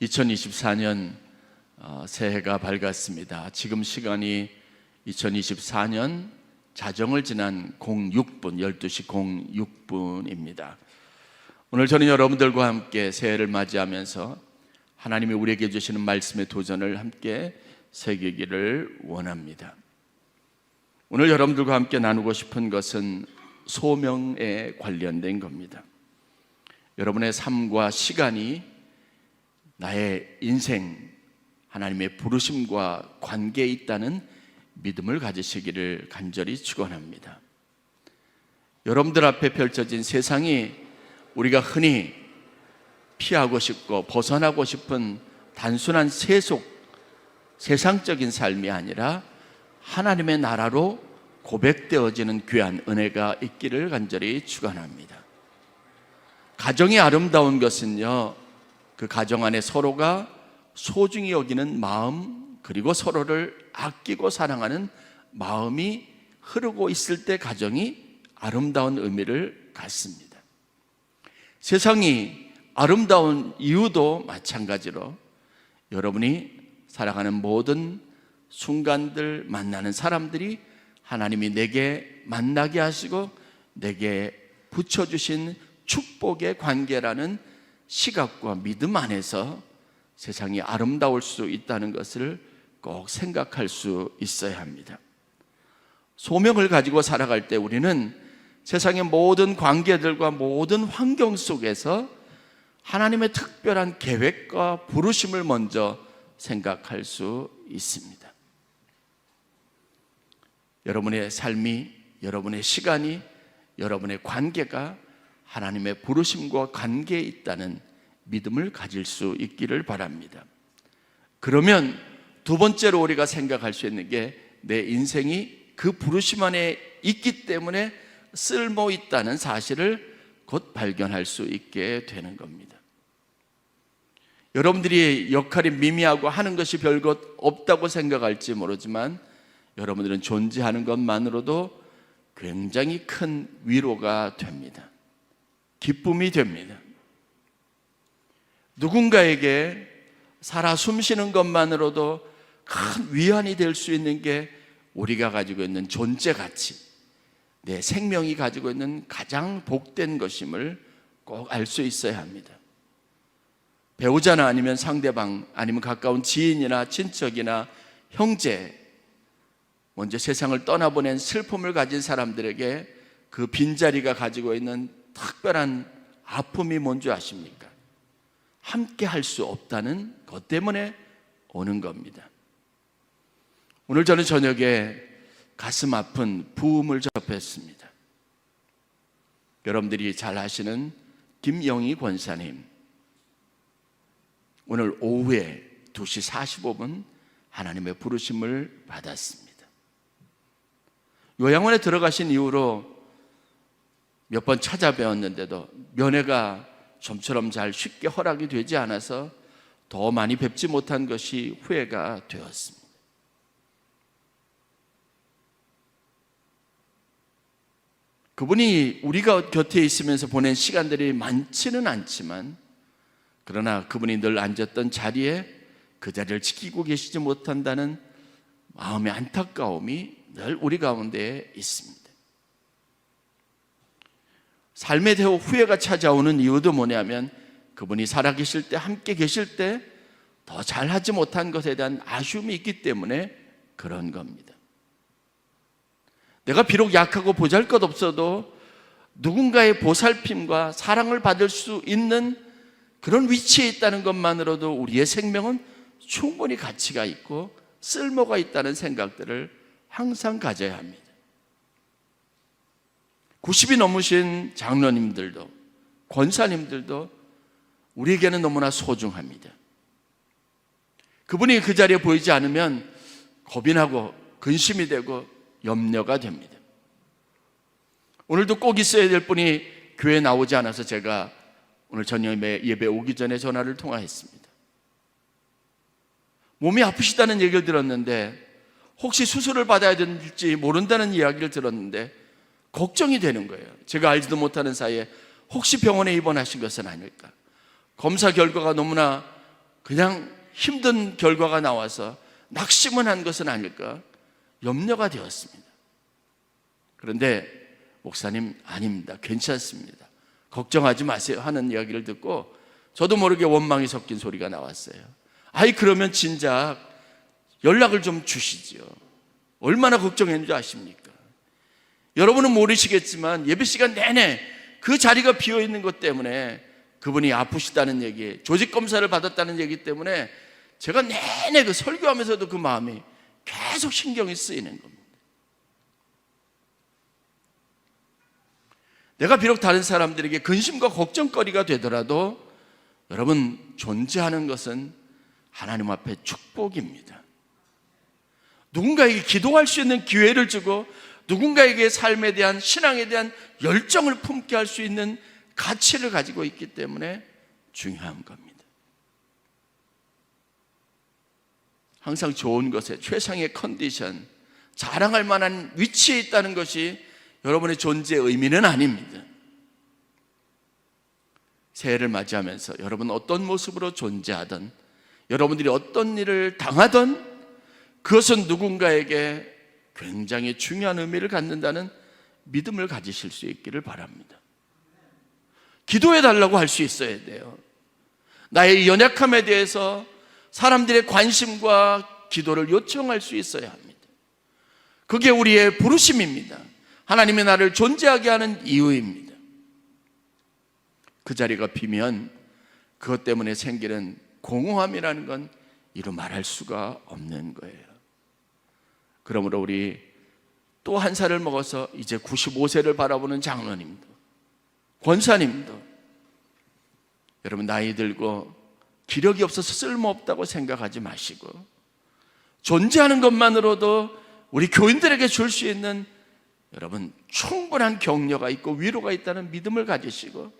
2024년 어, 새해가 밝았습니다. 지금 시간이 2024년 자정을 지난 06분, 12시 06분입니다. 오늘 저는 여러분들과 함께 새해를 맞이하면서 하나님이 우리에게 주시는 말씀의 도전을 함께 새기기를 원합니다. 오늘 여러분들과 함께 나누고 싶은 것은 소명에 관련된 겁니다. 여러분의 삶과 시간이 나의 인생, 하나님의 부르심과 관계에 있다는 믿음을 가지시기를 간절히 축원합니다. 여러분들 앞에 펼쳐진 세상이 우리가 흔히 피하고 싶고 벗어나고 싶은 단순한 세속, 세상적인 삶이 아니라 하나님의 나라로 고백되어지는 귀한 은혜가 있기를 간절히 축원합니다. 가정이 아름다운 것은요. 그 가정 안에 서로가 소중히 여기는 마음 그리고 서로를 아끼고 사랑하는 마음이 흐르고 있을 때 가정이 아름다운 의미를 갖습니다. 세상이 아름다운 이유도 마찬가지로 여러분이 살아가는 모든 순간들 만나는 사람들이 하나님이 내게 만나게 하시고 내게 붙여주신 축복의 관계라는 시각과 믿음 안에서 세상이 아름다울 수 있다는 것을 꼭 생각할 수 있어야 합니다. 소명을 가지고 살아갈 때 우리는 세상의 모든 관계들과 모든 환경 속에서 하나님의 특별한 계획과 부르심을 먼저 생각할 수 있습니다. 여러분의 삶이, 여러분의 시간이, 여러분의 관계가 하나님의 부르심과 관계에 있다는 믿음을 가질 수 있기를 바랍니다. 그러면 두 번째로 우리가 생각할 수 있는 게 내 인생이 그 부르심 안에 있기 때문에 쓸모 있다는 사실을 곧 발견할 수 있게 되는 겁니다. 여러분들이 역할이 미미하고 하는 것이 별것 없다고 생각할지 모르지만 여러분들은 존재하는 것만으로도 굉장히 큰 위로가 됩니다. 기쁨이 됩니다. 누군가에게 살아 숨쉬는 것만으로도 큰 위안이 될 수 있는 게 우리가 가지고 있는 존재 가치, 내 생명이 가지고 있는 가장 복된 것임을 꼭 알 수 있어야 합니다. 배우자나 아니면 상대방, 아니면 가까운 지인이나 친척이나 형제, 먼저 세상을 떠나보낸 슬픔을 가진 사람들에게 그 빈자리가 가지고 있는 특별한 아픔이 뭔지 아십니까? 함께 할 수 없다는 것 때문에 오는 겁니다. 오늘 저는 저녁에 가슴 아픈 부음을 접했습니다. 여러분들이 잘 아시는 김영희 권사님. 오늘 오후에 2시 45분 하나님의 부르심을 받았습니다. 요양원에 들어가신 이후로 몇 번 찾아뵈었는데도 면회가 좀처럼 잘 쉽게 허락이 되지 않아서 더 많이 뵙지 못한 것이 후회가 되었습니다. 그분이 우리가 곁에 있으면서 보낸 시간들이 많지는 않지만 그러나 그분이 늘 앉았던 자리에 그 자리를 지키고 계시지 못한다는 마음의 안타까움이 늘 우리 가운데 있습니다. 삶의 대호 후회가 찾아오는 이유도 뭐냐면 그분이 살아계실 때 함께 계실 때 더 잘하지 못한 것에 대한 아쉬움이 있기 때문에 그런 겁니다. 내가 비록 약하고 보잘 것 없어도 누군가의 보살핌과 사랑을 받을 수 있는 그런 위치에 있다는 것만으로도 우리의 생명은 충분히 가치가 있고 쓸모가 있다는 생각들을 항상 가져야 합니다. 90이 넘으신 장로님들도 권사님들도 우리에게는 너무나 소중합니다. 그분이 그 자리에 보이지 않으면 겁이 나고 근심이 되고 염려가 됩니다. 오늘도 꼭 있어야 될 분이 교회에 나오지 않아서 제가 오늘 저녁에 예배 오기 전에 전화를 통화했습니다. 몸이 아프시다는 얘기를 들었는데 혹시 수술을 받아야 될지 모른다는 이야기를 들었는데 걱정이 되는 거예요. 제가 알지도 못하는 사이에 혹시 병원에 입원하신 것은 아닐까? 검사 결과가 너무나 그냥 힘든 결과가 나와서 낙심은 한 것은 아닐까 염려가 되었습니다. 그런데 목사님 아닙니다. 괜찮습니다. 걱정하지 마세요 하는 이야기를 듣고 저도 모르게 원망이 섞인 소리가 나왔어요. 아이 그러면 진작 연락을 좀 주시지요. 얼마나 걱정했는지 아십니까? 여러분은 모르시겠지만 예배 시간 내내 그 자리가 비어 있는 것 때문에 그분이 아프시다는 얘기, 조직 검사를 받았다는 얘기 때문에 제가 내내 그 설교하면서도 그 마음이 계속 신경이 쓰이는 겁니다. 내가 비록 다른 사람들에게 근심과 걱정거리가 되더라도 여러분 존재하는 것은 하나님 앞에 축복입니다. 누군가에게 기도할 수 있는 기회를 주고 누군가에게 삶에 대한 신앙에 대한 열정을 품게 할 수 있는 가치를 가지고 있기 때문에 중요한 겁니다. 항상 좋은 것에 최상의 컨디션, 자랑할 만한 위치에 있다는 것이 여러분의 존재의 의미는 아닙니다. 새해를 맞이하면서 여러분 어떤 모습으로 존재하든 여러분들이 어떤 일을 당하든 그것은 누군가에게 굉장히 중요한 의미를 갖는다는 믿음을 가지실 수 있기를 바랍니다. 기도해 달라고 할 수 있어야 돼요. 나의 연약함에 대해서 사람들의 관심과 기도를 요청할 수 있어야 합니다. 그게 우리의 부르심입니다. 하나님의 나를 존재하게 하는 이유입니다. 그 자리가 비면 그것 때문에 생기는 공허함이라는 건 이루 말할 수가 없는 거예요. 그러므로 우리 또 한 살을 먹어서 이제 95세를 바라보는 장로님도, 권사님도, 여러분 나이 들고 기력이 없어서 쓸모없다고 생각하지 마시고, 존재하는 것만으로도 우리 교인들에게 줄 수 있는 여러분 충분한 격려가 있고 위로가 있다는 믿음을 가지시고,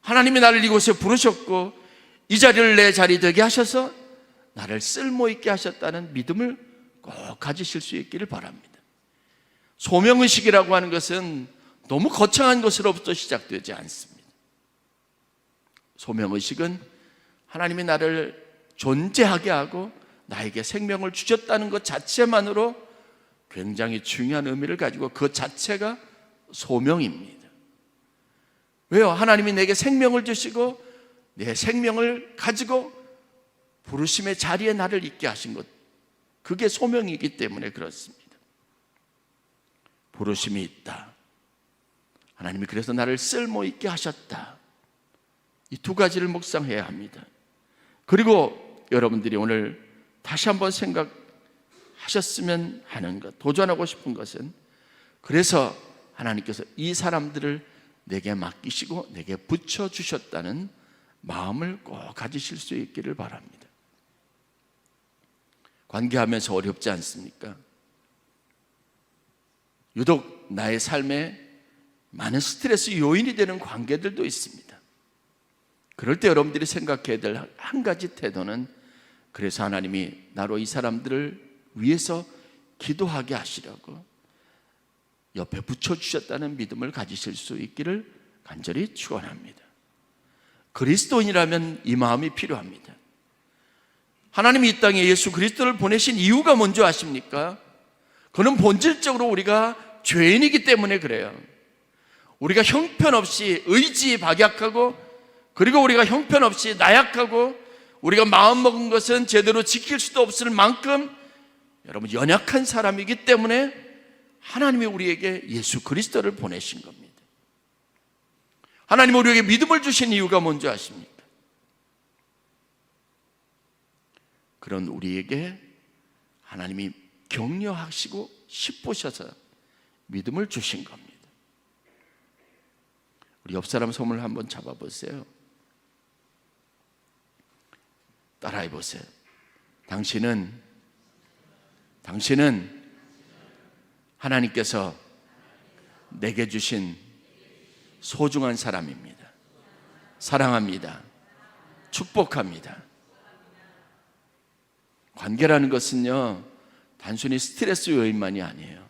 하나님이 나를 이곳에 부르셨고, 이 자리를 내 자리 되게 하셔서 나를 쓸모 있게 하셨다는 믿음을 꼭 가지실 수 있기를 바랍니다. 소명의식이라고 하는 것은 너무 거창한 것으로부터 시작되지 않습니다. 소명의식은 하나님이 나를 존재하게 하고 나에게 생명을 주셨다는 것 자체만으로 굉장히 중요한 의미를 가지고 그 자체가 소명입니다. 왜요? 하나님이 내게 생명을 주시고 내 생명을 가지고 부르심의 자리에 나를 있게 하신 것. 그게 소명이기 때문에 그렇습니다. 부르심이 있다. 하나님이 그래서 나를 쓸모 있게 하셨다. 이 두 가지를 묵상해야 합니다. 그리고 여러분들이 오늘 다시 한번 생각하셨으면 하는 것, 도전하고 싶은 것은 그래서 하나님께서 이 사람들을 내게 맡기시고 내게 붙여 주셨다는 마음을 꼭 가지실 수 있기를 바랍니다. 관계하면서 어렵지 않습니까? 유독 나의 삶에 많은 스트레스 요인이 되는 관계들도 있습니다. 그럴 때 여러분들이 생각해야 될 한 가지 태도는 그래서 하나님이 나로 이 사람들을 위해서 기도하게 하시려고 옆에 붙여주셨다는 믿음을 가지실 수 있기를 간절히 축원합니다. 그리스도인이라면 이 마음이 필요합니다. 하나님이 이 땅에 예수 그리스도를 보내신 이유가 뭔지 아십니까? 그는 본질적으로 우리가 죄인이기 때문에 그래요. 우리가 형편없이 의지 박약하고 그리고 우리가 형편없이 나약하고 우리가 마음먹은 것은 제대로 지킬 수도 없을 만큼 여러분 연약한 사람이기 때문에 하나님이 우리에게 예수 그리스도를 보내신 겁니다. 하나님 우리에게 믿음을 주신 이유가 뭔지 아십니까? 그런 우리에게 하나님이 격려하시고 싶으셔서 믿음을 주신 겁니다. 우리 옆 사람 손을 한번 잡아보세요. 따라해 보세요. 당신은 당신은 하나님께서 내게 주신 소중한 사람입니다. 사랑합니다. 축복합니다. 관계라는 것은요, 단순히 스트레스 요인만이 아니에요.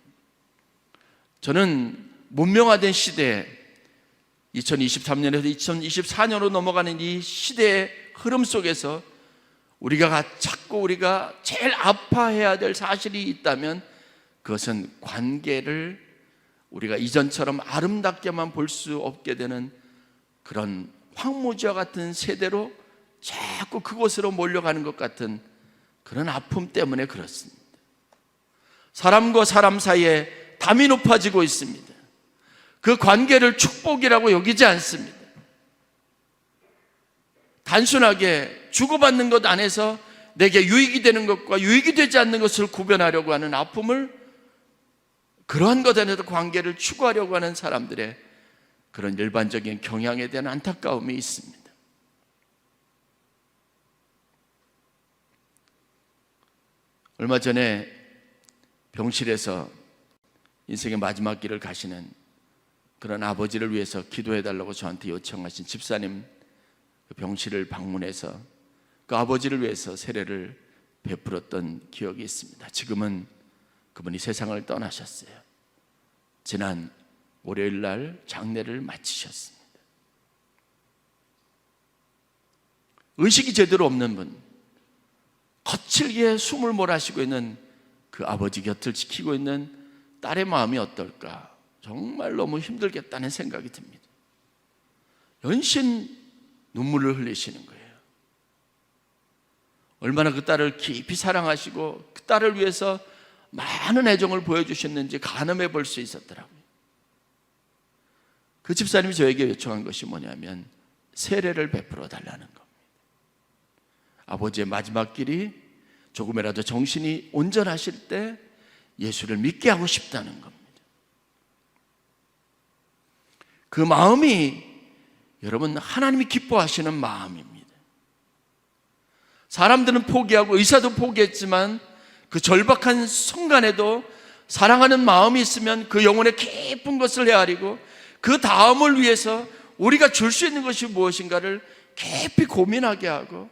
저는 문명화된 시대, 2023년에서 2024년으로 넘어가는 이 시대의 흐름 속에서 우리가 가- 자꾸 우리가 제일 아파해야 될 사실이 있다면 그것은 관계를 우리가 이전처럼 아름답게만 볼 수 없게 되는 그런 황무지와 같은 세대로 자꾸 그곳으로 몰려가는 것 같은 그런 아픔 때문에 그렇습니다. 사람과 사람 사이에 담이 높아지고 있습니다. 그 관계를 축복이라고 여기지 않습니다. 단순하게 주고받는 것 안에서 내게 유익이 되는 것과 유익이 되지 않는 것을 구별하려고 하는 아픔을 그러한 것 안에서 관계를 추구하려고 하는 사람들의 그런 일반적인 경향에 대한 안타까움이 있습니다. 얼마 전에 병실에서 인생의 마지막 길을 가시는 그런 아버지를 위해서 기도해 달라고 저한테 요청하신 집사님 그 병실을 방문해서 그 아버지를 위해서 세례를 베풀었던 기억이 있습니다. 지금은 그분이 세상을 떠나셨어요. 지난 월요일 날 장례를 마치셨습니다. 의식이 제대로 없는 분, 거칠게 숨을 몰아쉬고 있는 그 아버지 곁을 지키고 있는 딸의 마음이 어떨까? 정말 너무 힘들겠다는 생각이 듭니다. 연신 눈물을 흘리시는 거예요. 얼마나 그 딸을 깊이 사랑하시고 그 딸을 위해서 많은 애정을 보여주셨는지 가늠해 볼 수 있었더라고요. 그 집사님이 저에게 요청한 것이 뭐냐면 세례를 베풀어 달라는 겁니다. 아버지의 마지막 길이 조금이라도 정신이 온전하실 때 예수를 믿게 하고 싶다는 겁니다. 그 마음이 여러분 하나님이 기뻐하시는 마음입니다. 사람들은 포기하고 의사도 포기했지만 그 절박한 순간에도 사랑하는 마음이 있으면 그 영혼의 깊은 것을 헤아리고 그 다음을 위해서 우리가 줄 수 있는 것이 무엇인가를 깊이 고민하게 하고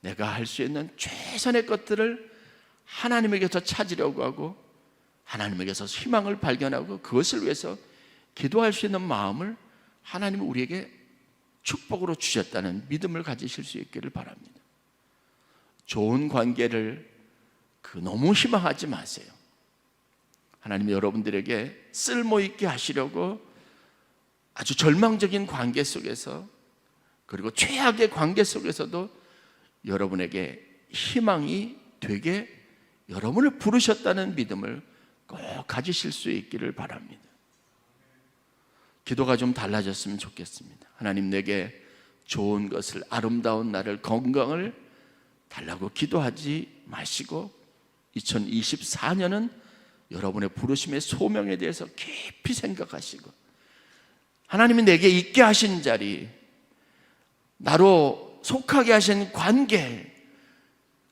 내가 할 수 있는 최선의 것들을 하나님에게서 찾으려고 하고 하나님에게서 희망을 발견하고 그것을 위해서 기도할 수 있는 마음을 하나님은 우리에게 축복으로 주셨다는 믿음을 가지실 수 있기를 바랍니다. 좋은 관계를 그 너무 희망하지 마세요. 하나님이 여러분들에게 쓸모 있게 하시려고 아주 절망적인 관계 속에서 그리고 최악의 관계 속에서도 여러분에게 희망이 되게 여러분을 부르셨다는 믿음을 꼭 가지실 수 있기를 바랍니다. 기도가 좀 달라졌으면 좋겠습니다. 하나님 내게 좋은 것을 아름다운 나를 건강을 달라고 기도하지 마시고 2024년은 여러분의 부르심의 소명에 대해서 깊이 생각하시고 하나님이 내게 있게 하신 자리 나로 속하게 하신 관계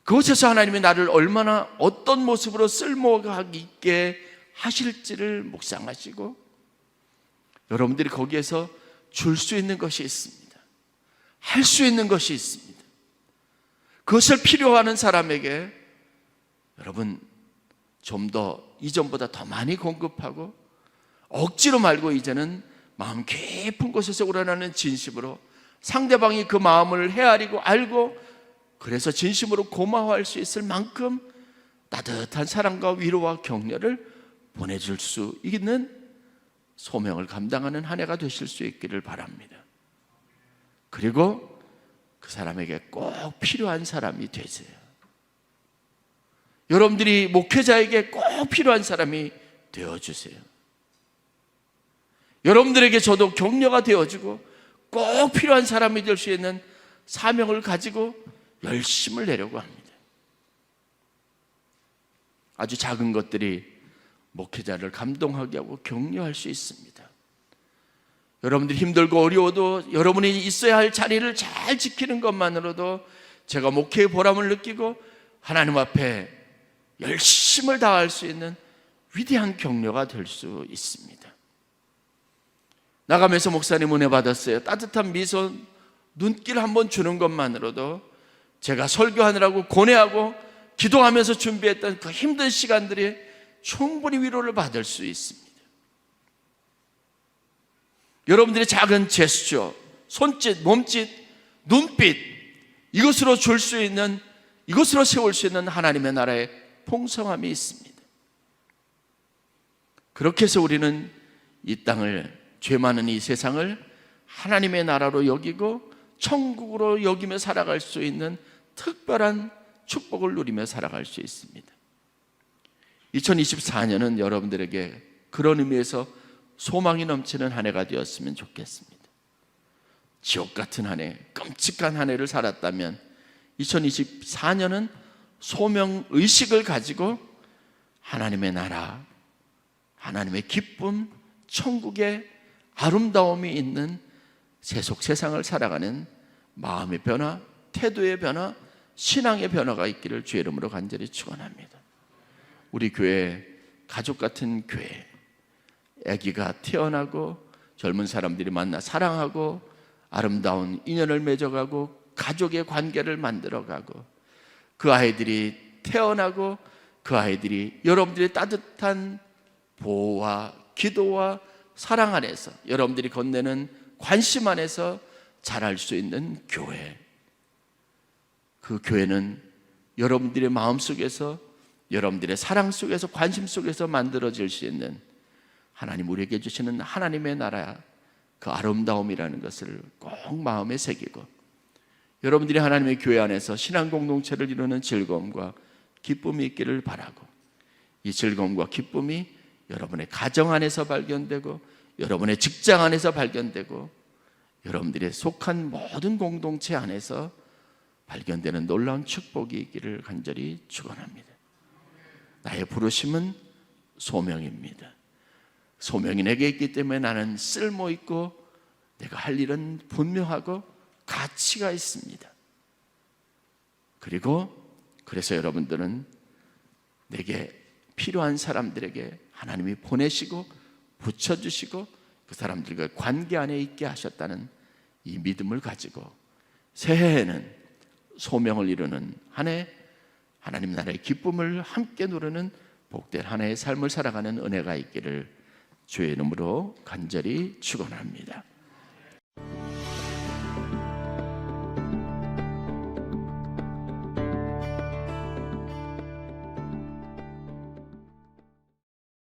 그곳에서 하나님이 나를 얼마나 어떤 모습으로 쓸모가 있게 하실지를 묵상하시고 여러분들이 거기에서 줄 수 있는 것이 있습니다. 할 수 있는 것이 있습니다. 그것을 필요하는 사람에게 여러분 좀 더 이전보다 더 많이 공급하고 억지로 말고 이제는 마음 깊은 곳에서 우러나는 진심으로 상대방이 그 마음을 헤아리고 알고 그래서 진심으로 고마워할 수 있을 만큼 따뜻한 사랑과 위로와 격려를 보내줄 수 있는 소명을 감당하는 한 해가 되실 수 있기를 바랍니다. 그리고 그 사람에게 꼭 필요한 사람이 되세요. 여러분들이 목회자에게 꼭 필요한 사람이 되어주세요. 여러분들에게 저도 격려가 되어주고 꼭 필요한 사람이 될 수 있는 사명을 가지고 열심을 내려고 합니다. 아주 작은 것들이 목회자를 감동하게 하고 격려할 수 있습니다. 여러분들이 힘들고 어려워도 여러분이 있어야 할 자리를 잘 지키는 것만으로도 제가 목회의 보람을 느끼고 하나님 앞에 열심을 다할 수 있는 위대한 격려가 될 수 있습니다. 나가면서 목사님 은혜 받았어요. 따뜻한 미소, 눈길 한번 주는 것만으로도 제가 설교하느라고 고뇌하고 기도하면서 준비했던 그 힘든 시간들이 충분히 위로를 받을 수 있습니다. 여러분들의 작은 제스처, 손짓, 몸짓, 눈빛, 이것으로 줄 수 있는 이곳으로 세울 수 있는 하나님의 나라의 풍성함이 있습니다. 그렇게 해서 우리는 이 땅을 죄 많은 이 세상을 하나님의 나라로 여기고 천국으로 여기며 살아갈 수 있는 특별한 축복을 누리며 살아갈 수 있습니다. 2024년은 여러분들에게 그런 의미에서 소망이 넘치는 한 해가 되었으면 좋겠습니다. 지옥 같은 한 해, 끔찍한 한 해를 살았다면 2024년은 소명 의식을 가지고 하나님의 나라, 하나님의 기쁨, 천국의 아름다움이 있는 세속 세상을 살아가는 마음의 변화, 태도의 변화, 신앙의 변화가 있기를 주의 이름으로 간절히 축원합니다. 우리 교회 가족 같은 교회, 아기가 태어나고 젊은 사람들이 만나 사랑하고 아름다운 인연을 맺어가고 가족의 관계를 만들어가고 그 아이들이 태어나고 그 아이들이 여러분들의 따뜻한 보호와 기도와 사랑 안에서 여러분들이 건네는 관심 안에서 자랄 수 있는 교회. 그 교회는 여러분들의 마음 속에서 여러분들의 사랑 속에서 관심 속에서 만들어질 수 있는 하나님 우리에게 주시는 하나님의 나라 그 아름다움이라는 것을 꼭 마음에 새기고 여러분들이 하나님의 교회 안에서 신앙 공동체를 이루는 즐거움과 기쁨이 있기를 바라고 이 즐거움과 기쁨이 여러분의 가정 안에서 발견되고 여러분의 직장 안에서 발견되고 여러분들의 속한 모든 공동체 안에서 발견되는 놀라운 축복이 있기를 간절히 축원합니다. 나의 부르심은 소명입니다. 소명이 내게 있기 때문에 나는 쓸모 있고 내가 할 일은 분명하고 가치가 있습니다. 그리고 그래서 여러분들은 내게 필요한 사람들에게 하나님이 보내시고 붙여주시고 그 사람들과 관계 안에 있게 하셨다는 이 믿음을 가지고 새해에는 소명을 이루는 한 해 하나님 나라의 기쁨을 함께 누르는 복된 한 해의 삶을 살아가는 은혜가 있기를 주의 이름으로 간절히 축원합니다.